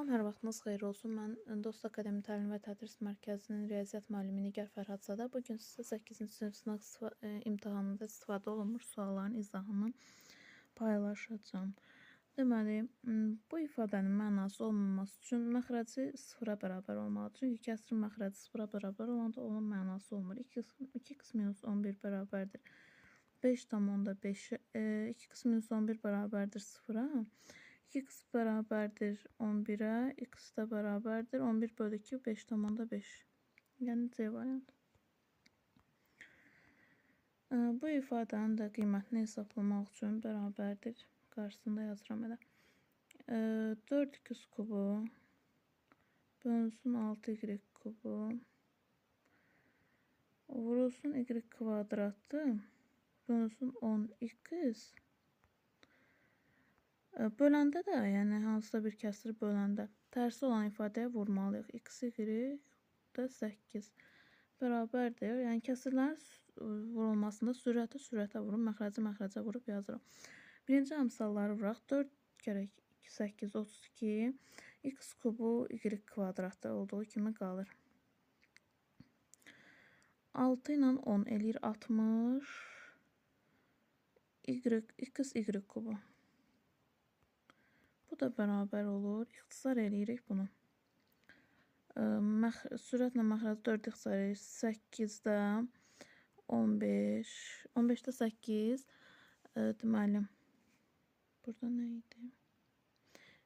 Salam, hər vaxtınız xeyir olsun. Mən Dost Akademi Təlim və Tədris Mərkəzinin riyaziyyat müəllimi Nigar Fərhadzadə. Bu gün sizə 8-ci sinif sınaq imtahanında istifadə olunmuş sualların izahını paylaşacağam. Deməli, bu ifadənin mənası olmaması üçün məxrəci sıfıra bərabər olmalıdır. Çünki kəsrin məxrəci sıfıra bərabər olanda onun mənası olmur. 2x minus 11 bərabərdir 5 tam onda 5, 2x minus 11 bərabərdir 0-a. 2x bərabərdir 11-ə, x də bərabərdir 11 bölü 2, 5 tam onda 5. Yəni C variantı. Ə, Bu ifadənin də qiymətini hesablamaq üçün bərabərdir. Qarşısında yazıram elə. Ə, 4x kubu bölünsün 6y kubu vurulsun y kvadratı bölünsün 10x Ə, Böləndə də, yəni hansısa bir kəsri böləndə tərsi olan ifadəyə vurmalıyıq. x, y də 8 bərabərdir. Yəni kəsrlərin s- vurulmasında sürəti sürətə vurub, məxrəci məxrəcə vurub yazıram. Birinci əmsalları vuraq. 4 kərə 2, 8, 32. x kubu y kvadratda olduğu kimi qalır. 6 ilə 10 eləyir 60. Y, x, y kubu. Da bərabər olur. İxtisar eləyirik bunu. Məx sürətlə məxrəc 4 ixtisar edir. 8-də 15, 15-də 8. Ə, deməli burada nə idi?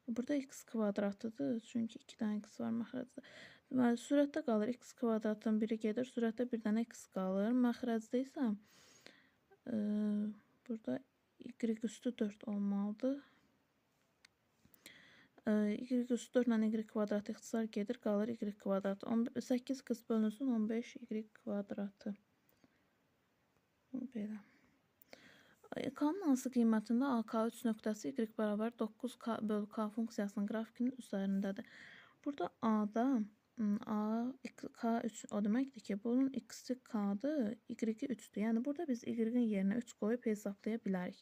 Burada x kvadratıdır. Çünki 2 dənə x var məxrəcdə. Deməli sürətdə qalır x kvadratın biri gedir. Sürətdə bir dənə x qalır. Məxrəcdə isə ə, burada y üstü 4 olmalıdır. Y üstü 4 ilə y kvadrat ixtisar gedir, qalır y kvadrat. 8 qız bölünsün 15 y kvadratı. Belə. K-nın hansı qiymətində AK3 nöqtəsi y bərabər 9k bölü k funksiyasının qrafikinin üzərindədir. Burada A-da m, A x- K3 o deməkdir ki, bunun x-i K-dır, y-i 3-dür. Yəni burada biz y-in yerinə 3 qoyub hesablaya bilərik.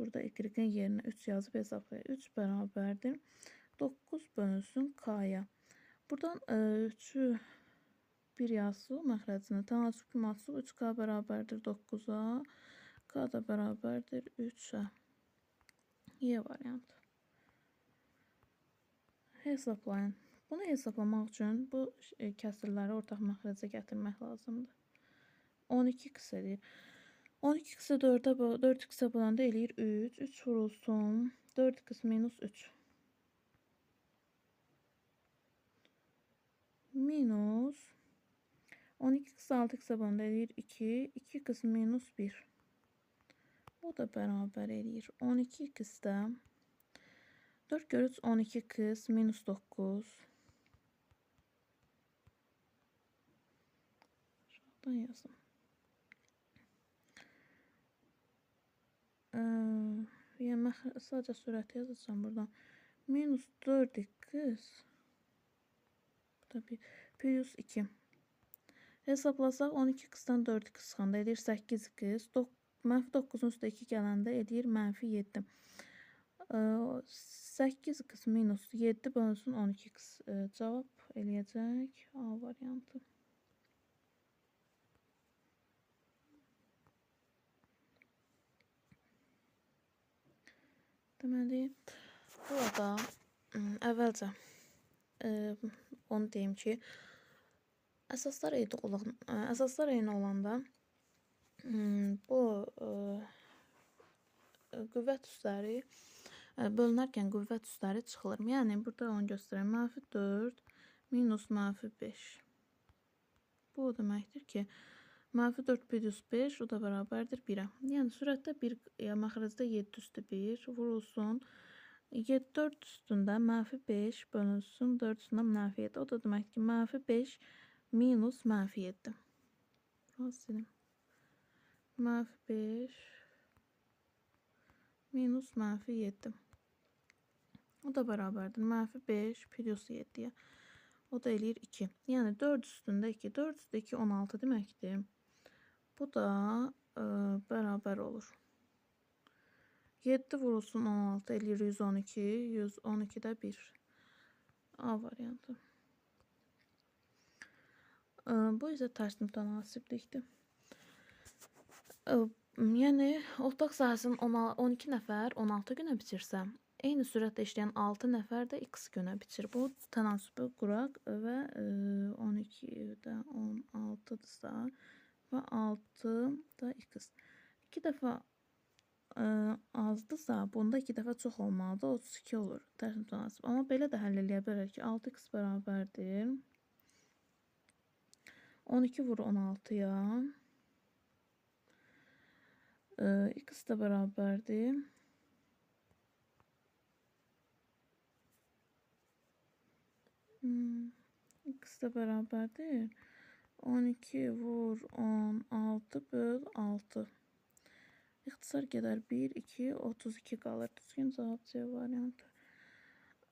Burada y-in yerinə 3 yazıb hesablayaq. 3 bərabərdir 9 bölünsün k-ya. Buradan 3-ü 1 yazsın məxrəcinə. Tənasüb məxsub 3k bərabərdir 9-a. K da bərabərdir 3-ə. Y variantı. Hesablayın. Bunu hesablamaq üçün bu e, kəsrləri ortaq məxrəcə gətirmək lazımdır. 12x edir. 12x-i 4-ə 4x-ə böləndə eləyir 3. 3 vurulsun 4x minus 3. Minus 12x 6x-ə böləndə eləyir 2. 2x minus 1. O da bərabər eləyir 12x-də 4 görüc 12x minus 9. Aşağıdan yazım. Yəni məx- sadəcə sürəti yazacağam buradan. Minus 4x bu da bir plus 2. Hesablasaq 12x-dan 4x çıxanda edir 8x. Dok- Mənfi 9-un üstə 2 gələndə edir mənfi 7. Ə, 8x minus 7 bölünsün 12x. Ə, Cavab eləyəcək A variantı. Deməli, burada əvvəlcə onu deyim ki, əsaslar eyni olan əsaslar eyni olanda bu qüvvət üsləri ə, bölünərkən qüvvət üsləri çıxılır. Yəni burada onu göstərəm. Mənfi 4 minus mənfi 5. Bu o deməkdir ki, mənfi 4 plus 5 o da bərabərdir 1-ə. Yəni sürətdə 1 ya məxrəcdə 7 üstü 1 vurulsun. 7 4 üstündə mənfi 5 bölünsün 4 üstündə mənfi 7. O da deməkdir ki, mənfi 5 minus mənfi 7. Biraz silim. Mənfi 5 minus mənfi 7. O da bərabərdir. Mənfi 5 plus 7-yə. O da eləyir 2. Yəni 4 üstündə 2. 4 üstə 2 16 deməkdir. Bu da ə, bərabər olur. 7 vurulsun 16 eləyir 112. 112-də 1. A variantı. Ə, Bu isə tərs mütənasiblikdir. Ə, Yəni otaq sahəsinin 10 12 nəfər 16 günə bitirsə, eyni sürətlə işləyən 6 nəfər də x günə bitir. Bu tənasibi quraq və ə, 12-də 16-dırsa və 6 da x. 2 dəfə ə, azdısa, bunda 2 dəfə çox olmalıdır, 32 olur. Tərs mütənasib. Amma belə də həll eləyə bilərik ki, 6x bərabərdir 12 vur 16-ya. Ee, ikisi de beraberdi. Hmm, ikisi de beraberdi. 12 vur 16 böl 6. İxtisar gedər 1, 2, 32 qalır. Düzgün cavab C variantı.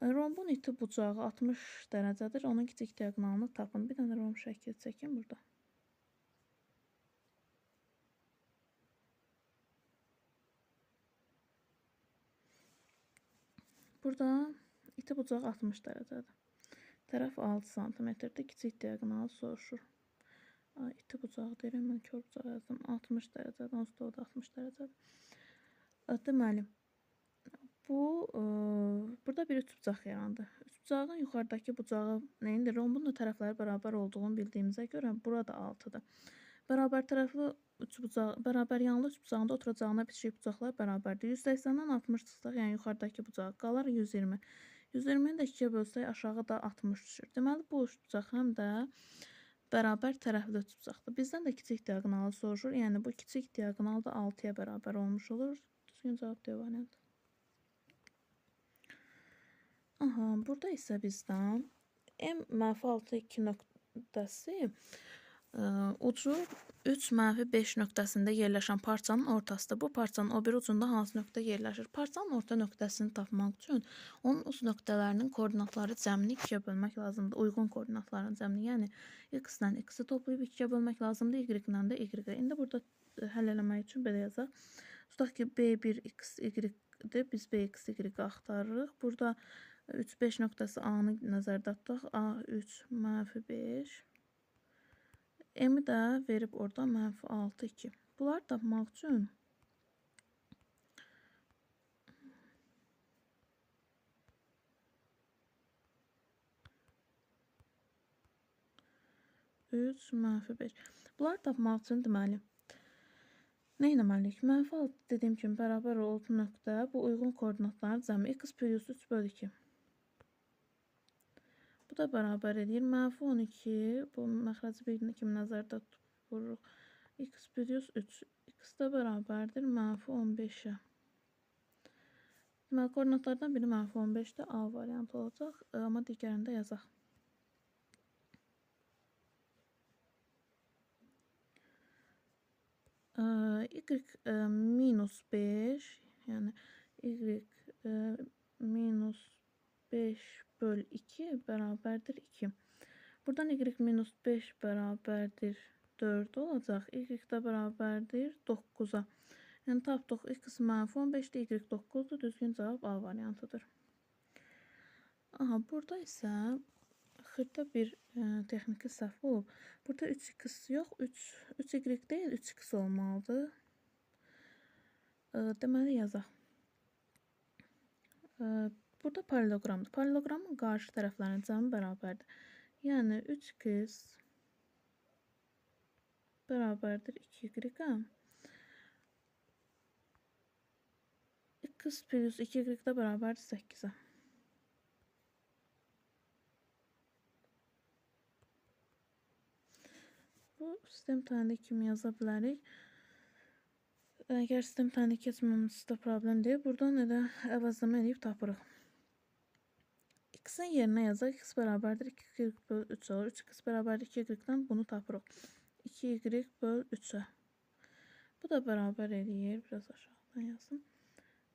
Rombun iti bucağı 60 dərəcədir. Onun kiçik diaqonalını tapın. Bir dənə rom şəkli çəkin burada. Burada iti bucaq 60 dərəcədir. Tərəf 6 sm-dir. Kiçik diaqonal soruşur. İti bucaq deyirəm, mən kör bucaq yazdım. 60 dərəcədir, onsuz da o da 60 dərəcədir. Deməli, bu ə, burada bir üç bucaq yarandı. Üç bucağın yuxarıdakı bucağı neyindir? Rombun da tərəfləri bərabər olduğunu bildiyimizə görə burada 6-dır. Bərabər tərəfli üç bucaq, bərabər yanlı üç bucağında oturacağına bitişik bucaqlar bərabərdir. 180-dən 60 çıxsaq, yəni yuxarıdakı bucaq qalar 120. 120-ni də 2-yə bölsək aşağı da 60 düşür. Deməli bu üç bucaq həm də bərabər tərəfli üç bucaqdır. Bizdən də kiçik diaqonalı soruşur. Yəni bu kiçik diaqonal da 6-ya bərabər olmuş olur. Düzgün cavab D variantı. Aha, burada isə bizdən M mənfi 6 2 nöqtəsi ucu 3 mənfi 5 nöqtəsində yerləşən parçanın ortasıdır. Bu parçanın o biri ucunda hansı nöqtə yerləşir? Parçanın orta nöqtəsini tapmaq üçün onun uc nöqtələrinin koordinatları cəmini 2-yə bölmək lazımdır. Uyğun koordinatların cəmini, yəni x-lə x-i toplayıb 2-yə bölmək lazımdır, y-lə də y-i. İndi burada həll eləmək üçün belə yazaq. Tutaq ki, b1x y-dir, biz bx y-i axtarırıq. Burada 3 5 nöqtəsi A-nı nəzərdə tutaq. A3 mənfi 5 M-i də verib orada mənfi 6, 2. Bunları tapmaq üçün üç, mənfi 5. Bunları tapmaq üçün deməli, nə etməliyik? Mənfi 6 dediyim kimi bərabər olduğu nöqtə bu uyğun koordinatların cəmi x plus 3 bölü 2. Da bərabər edir. Mənfi 12, bu məxrəci birini kimi nəzərdə tuturuq. x plus 3. x də bərabərdir mənfi 15-ə. Deməli, koordinatlardan biri mənfi 15-də A variantı olacaq, amma digərində yazaq. y minus 5, yəni y minus 5 böl 2 bərabərdir 2. Buradan y minus 5 bərabərdir 4 olacaq. y də bərabərdir 9-a. Yəni tapdıq x mənfi 15-də y 9-dur. Düzgün cavab A variantıdır. Aha, burada isə xırda bir ə, e, texniki səhv olub. Burada 3x yox, 3 3y deyil, 3x olmalıdır. Ə, e, deməli yazaq. Ə, e, Burada paralelogramdır. Paralelogramın qarşı tərəflərinin cəmi bərabərdir. Yəni 3x bərabərdir 2y-ə. x plus 2y də bərabərdir 8-ə. Bu sistem tənəli kimi yaza bilərik. Əgər sistem tənəli keçməmizdə problem deyil, buradan elə əvəzləmə edib tapırıq. X'in yerine yazaq. X bərabərdir 2y böl 3 olur. 3x bərabərdir 2y-dən bunu tapırıq. 2y böl 3-ə. Bu da bərabər eləyir. Biraz aşağıdan yazım.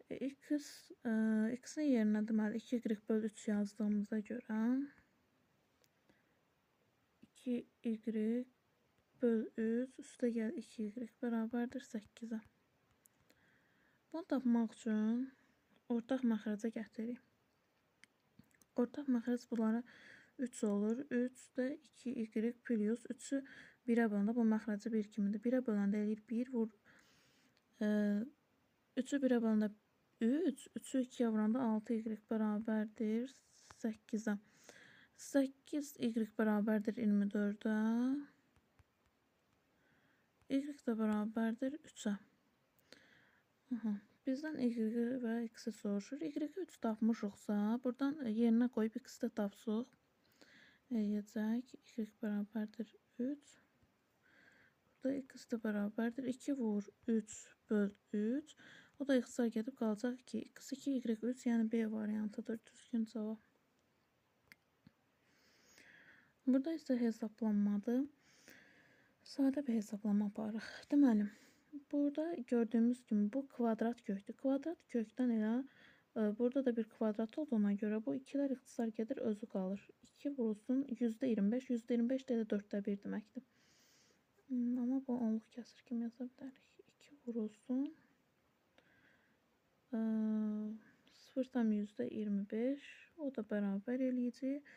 E, x, e, x-in yerinə deməli 2y böl 3 yazdığımıza görə 2y böl 3 üstə gəl 2y bərabərdir 8-ə. Bunu tapmaq üçün ortaq məxrəcə gətiririk. Ortaq məxrəc bunlara 3 olur. 3 də 2y plus 3-ü 1-ə böləndə bu məxrəci 1 kimidir. 1-ə böləndə eləyir 1 vur. 3-ü 1-ə böləndə 3, 3-ü 2-yə vuranda 6y bərabərdir 8-ə. 8y bərabərdir 24-ə. Y də bərabərdir 3-ə. Bizdən y və x-i soruşur. Y-i 3 tapmışıqsa, buradan yerinə qoyub x-i də tapsıq. Eləyəcək. Y bərabərdir 3. Burada x də bərabərdir. 2 vur 3 böl 3. O da ixtisar gedib qalacaq ki, x2, y3, yəni B variantıdır. Düzgün cavab. Burada isə hesablanmadır. Sadə bir hesablama aparırıq. Deməli, burada gördüyümüz kimi bu kvadrat kökdür. Kvadrat kökdən elə e, burada da bir kvadrat olduğuna görə bu 2-lər ixtisar gedir, özü qalır. 2 vurulsun %25, %25 də 4də 1 deməkdir. Hmm, amma bu onluq kəsir kimi yaza bilərik. 2 vurulsun e, 0,25 o da bərabər eləyəcək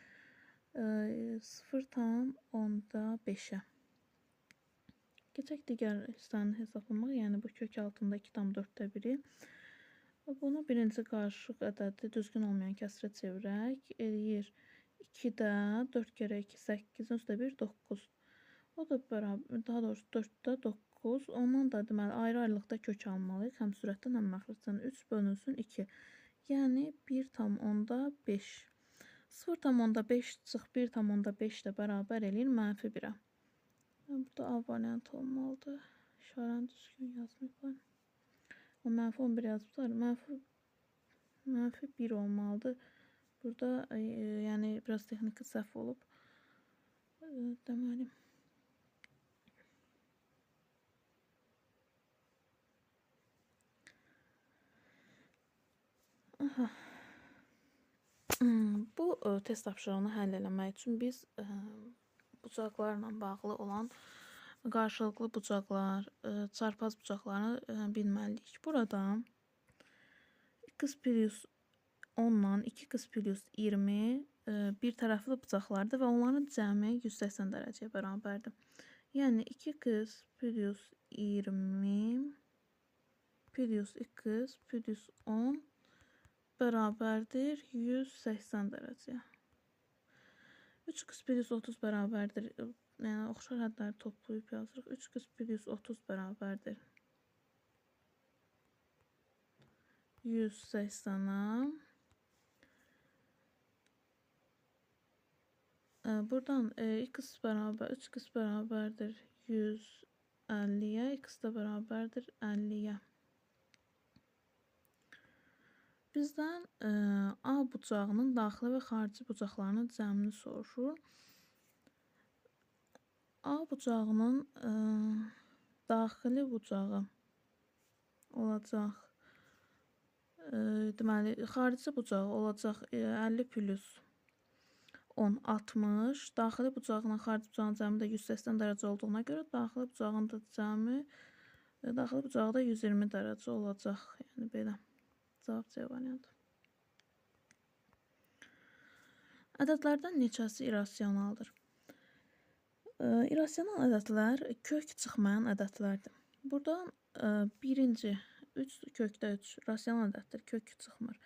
0,5-ə. Keçək digər hissəni hesablamağa, yəni bu kök altında 2,4-də 1-i. Bunu birinci qarışıq ədədi düzgün olmayan kəsrə çevirək. Eləyir 2-də 4 kərə 2, 8, üstə 1, 9. O da bərabər, daha doğrusu 4-də 9. Ondan da deməli ayrı-ayrılıqda kök almalıyıq. Həm sürətdən, həm məxrəcdən 3 bölünsün 2. Yəni 1,5. 0,5 çıx 1,5 də bərabər eləyir mənfi 1-ə. Burada A variant olmalıdır. İşarəni düzgün yazmayıblar. O mənfi 11 yazıblar. Mənfi, mənfi 1 olmalıdır. Burada e, yəni biraz texniki səhv olub. E, deməli. Aha. Hmm, bu e, test tapşırığını həll eləmək üçün biz e, bucaqlarla bağlı olan qarşılıqlı bucaqlar, e, çarpaz bucaqlarını e, bilməliyik. Burada x plus 10 ilə 2x plus 20 ə, e, bir tərəfli bucaqlardır və onların cəmi 180 dərəcəyə bərabərdir. Yəni 2x plus 20 plus x plus 10 bərabərdir 180 dərəcəyə. 3x plus 30 bərabərdir. Yəni oxşar hədləri toplayıb yazırıq. 3x plus 30 bərabərdir. 180-a. Buradan e, x bərabər 3x bərabərdir 150-yə, x də bərabərdir 50-yə. Bizdən ə, e, A bucağının daxili və xarici bucaqlarının cəmini soruşur. A bucağının ə, e, daxili bucağı olacaq. Ə, e, deməli, xarici bucağı olacaq 50 plus 10 60. Daxili bucağla xarici bucağın cəmi də 180 dərəcə olduğuna görə daxili bucağın da cəmi daxili bucağı da 120 dərəcə olacaq. Yəni belə. Cavab C variantı. Ədədlərdən neçəsi irrasionaldır? E, irrasional ədədlər kök çıxmayan ədədlərdir. Buradan e, birinci 3 kökdə 3 rasional ədəddir, kök çıxmır.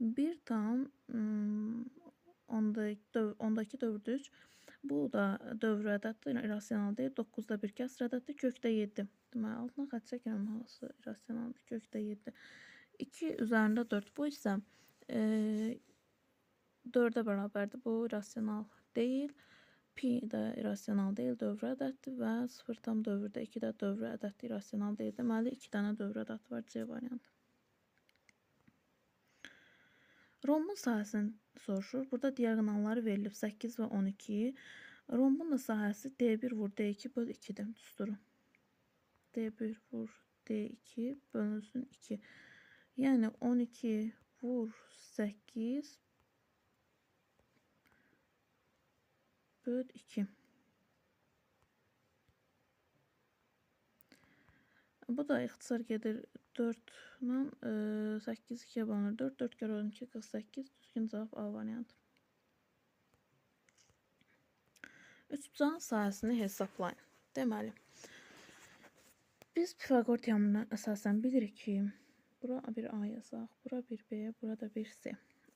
1 tam ondakı dövrdür 3. Bu da dövr ədəddir, irrasional deyil. 9-da 1 kəsr ədəddir, kökdə 7. Deməli, altına xətt çəkirəm hansı irrasionaldır, kökdə 7. 2 üzərində 4. Bu isə e, 4-ə bərabərdir. Bu rasional deyil. Pi də irrasional deyil, dövr ədəddir və 0 tam dövrdə 2 də dövr ədəddir, irrasional deyil. Deməli 2 dənə dövr ədəd var C variantı. Rombun sahəsini soruşur. Burada diaqonalları verilib 8 və 12. Rombun da sahəsi D1 vur D2 böl 2-dir. Düzdürü. D1 vur D2 bölünsün 2. Yəni 12 vur 8 böl 2. Bu da ixtisar gedir 4 ilə 8 2-yə bölünür. 4 4 kərə 12 48 düzgün cavab A variantı. Üçbucağın sayəsini hesablayın. Deməli, biz Pifaqor teoremini əsasən bilirik ki, bura bir A yazaq, bura bir B, burada bir C.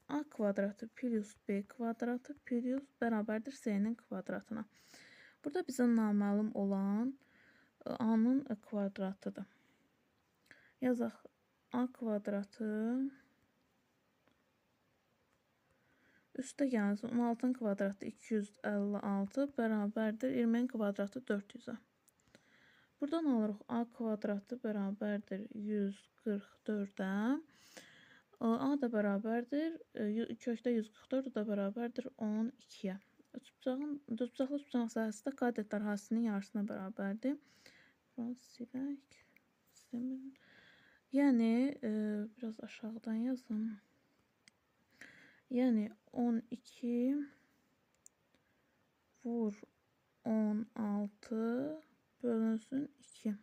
A kvadratı plus B kvadratı plus bərabərdir C-nin kvadratına. Burada bizə naməlum olan ə, A-nın kvadratıdır. Yazaq A kvadratı üstə gəlsin 16-nın kvadratı 256 bərabərdir 20-nin kvadratı 400-ə. Buradan alırıq A kvadratı bərabərdir 144-ə. A da bərabərdir, e, kökdə 144 o da bərabərdir 12-yə. Üçbucağın, düzbucaqlı üçbucağın sahəsi də qadetlər hasisinin yarısına bərabərdir. Bunu silək. Sistemin. Yəni, e, biraz aşağıdan yazım. Yəni 12 vur 16 bölünsün 2.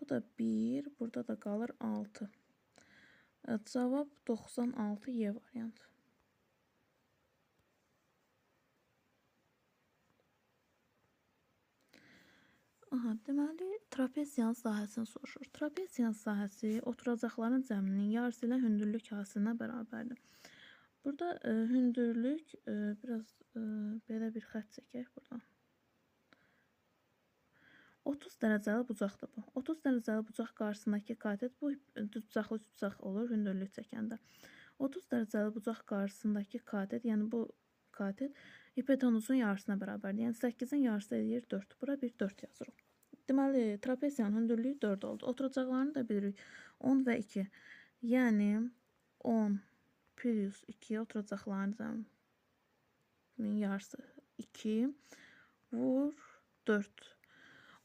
Bu da 1, burada da qalır 6. E, Cavab 96 Y variantı. Aha, deməli trapeziyanın sahəsini soruşur. Trapeziyanın sahəsi oturacaqların cəminin yarısı ilə hündürlük hasilinə bərabərdir. Burada e, hündürlük e, biraz e, belə bir xətt çəkək buradan. 30 dərəcəli bucaqdır bu. 30 dərəcəli bucaq qarşısındakı katet bu düzbucaqlı bucaq olur hündürlük çəkəndə. 30 dərəcəli bucaq qarşısındakı katet, yəni bu katet hipotenuzun yarısına bərabərdir. Yəni 8-in yarısı eləyir 4. Bura bir 4 yazırıq. Deməli, trapeziyanın hündürlüyü 4 oldu. Oturacaqlarını da bilirik. 10 və 2. Yəni 10 plus 2 oturacaqların yarısı 2 vur 4.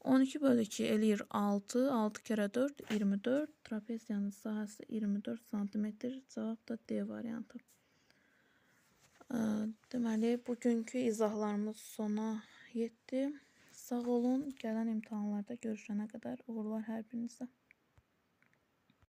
12 bölü 2 eləyir 6. 6 kərə 4 24. Trapeziyanın sahəsi 24 sm. Cavab da D variantı. Deməli, bugünkü izahlarımız sona yetdi. Sağ olun. Gələn imtahanlarda görüşənə qədər uğurlar hər birinizə.